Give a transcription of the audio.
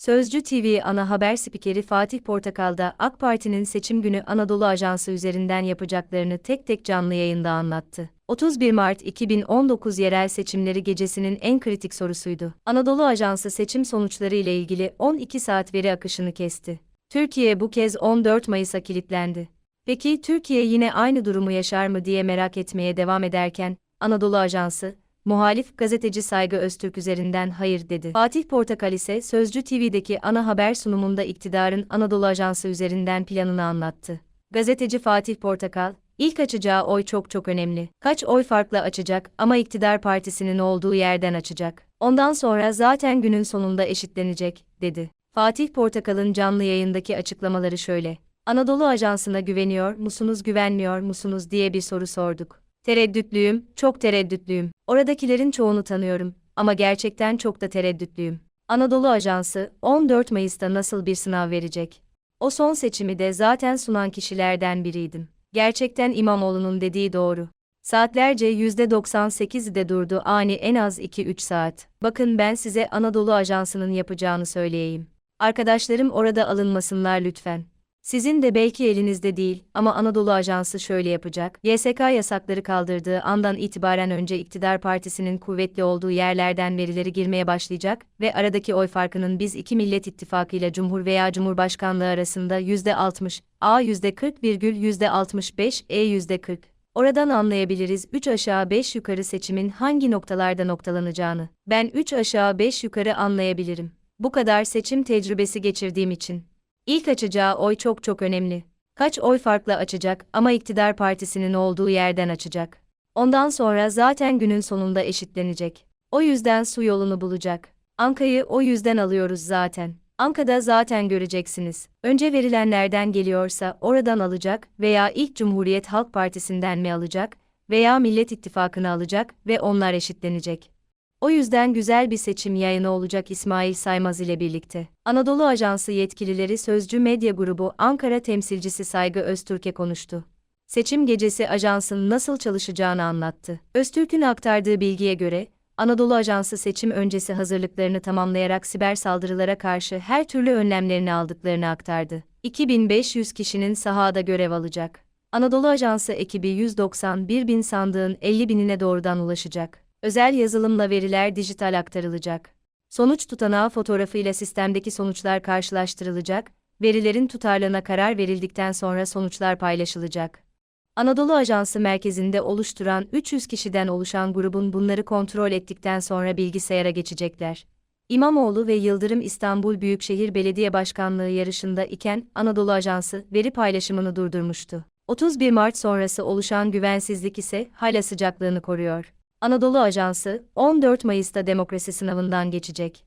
Sözcü TV ana haber spikeri Fatih Portakal da AK Parti'nin seçim günü Anadolu Ajansı üzerinden yapacaklarını tek tek canlı yayında anlattı. 31 Mart 2019 yerel seçimleri gecesinin en kritik sorusuydu. Anadolu Ajansı seçim sonuçları ile ilgili 12 saat veri akışını kesti. Türkiye bu kez 14 Mayıs'a kilitlendi. Peki Türkiye yine aynı durumu yaşar mı diye merak etmeye devam ederken, Anadolu Ajansı, muhalif gazeteci Saygı Öztürk üzerinden hayır dedi. Fatih Portakal ise Sözcü TV'deki ana haber sunumunda iktidarın Anadolu Ajansı üzerinden planını anlattı. Gazeteci Fatih Portakal, ilk açacağı oy çok çok önemli. Kaç oy farkla açacak ama iktidar partisinin olduğu yerden açacak. Ondan sonra zaten günün sonunda eşitlenecek, dedi. Fatih Portakal'ın canlı yayındaki açıklamaları şöyle. Anadolu Ajansı'na güveniyor musunuz güvenmiyor musunuz diye bir soru sorduk. Tereddütlüyüm, çok tereddütlüyüm. Oradakilerin çoğunu tanıyorum ama gerçekten çok da tereddütlüyüm. Anadolu Ajansı 14 Mayıs'ta nasıl bir sınav verecek? O son seçimi de zaten sunan kişilerden biriydim. Gerçekten İmamoğlu'nun dediği doğru. Saatlerce %98'de durdu ani en az 2-3 saat. Bakın ben size Anadolu Ajansı'nın yapacağını söyleyeyim. Arkadaşlarım orada alınmasınlar lütfen. Sizin de belki elinizde değil ama Anadolu Ajansı şöyle yapacak. YSK yasakları kaldırdığı andan itibaren önce iktidar partisinin kuvvetli olduğu yerlerden verileri girmeye başlayacak ve aradaki oy farkının biz iki Millet İttifakı ile Cumhur veya Cumhurbaşkanlığı arasında %60, A %40,65, E %40. Oradan anlayabiliriz 3 aşağı 5 yukarı seçimin hangi noktalarda noktalanacağını. Ben 3 aşağı 5 yukarı anlayabilirim. Bu kadar seçim tecrübesi geçirdiğim için. İlk açacağı oy çok çok önemli. Kaç oy farkla açacak ama iktidar partisinin olduğu yerden açacak. Ondan sonra zaten günün sonunda eşitlenecek. O yüzden su yolunu bulacak. Anka'yı o yüzden alıyoruz zaten. Anka'da zaten göreceksiniz. Önce verilenlerden geliyorsa oradan alacak veya ilk Cumhuriyet Halk Partisi'nden mi alacak veya Millet İttifakı'nı alacak ve onlar eşitlenecek. O yüzden güzel bir seçim yayını olacak İsmail Saymaz ile birlikte. Anadolu Ajansı yetkilileri Sözcü Medya Grubu Ankara temsilcisi Saygı Öztürk'e konuştu. Seçim gecesi ajansın nasıl çalışacağını anlattı. Öztürk'ün aktardığı bilgiye göre, Anadolu Ajansı seçim öncesi hazırlıklarını tamamlayarak siber saldırılara karşı her türlü önlemlerini aldıklarını aktardı. 2500 kişinin sahada görev alacak. Anadolu Ajansı ekibi 191 bin sandığın 50 binine doğrudan ulaşacak özel yazılımla veriler dijital aktarılacak. Sonuç tutanağı fotoğrafıyla sistemdeki sonuçlar karşılaştırılacak, verilerin tutarlığına karar verildikten sonra sonuçlar paylaşılacak. Anadolu Ajansı merkezinde oluşturan 300 kişiden oluşan grubun bunları kontrol ettikten sonra bilgisayara geçecekler. İmamoğlu ve Yıldırım İstanbul Büyükşehir Belediye Başkanlığı yarışında iken Anadolu Ajansı veri paylaşımını durdurmuştu. 31 Mart sonrası oluşan güvensizlik ise hala sıcaklığını koruyor. Anadolu Ajansı, 14 Mayıs'ta demokrasi sınavından geçecek.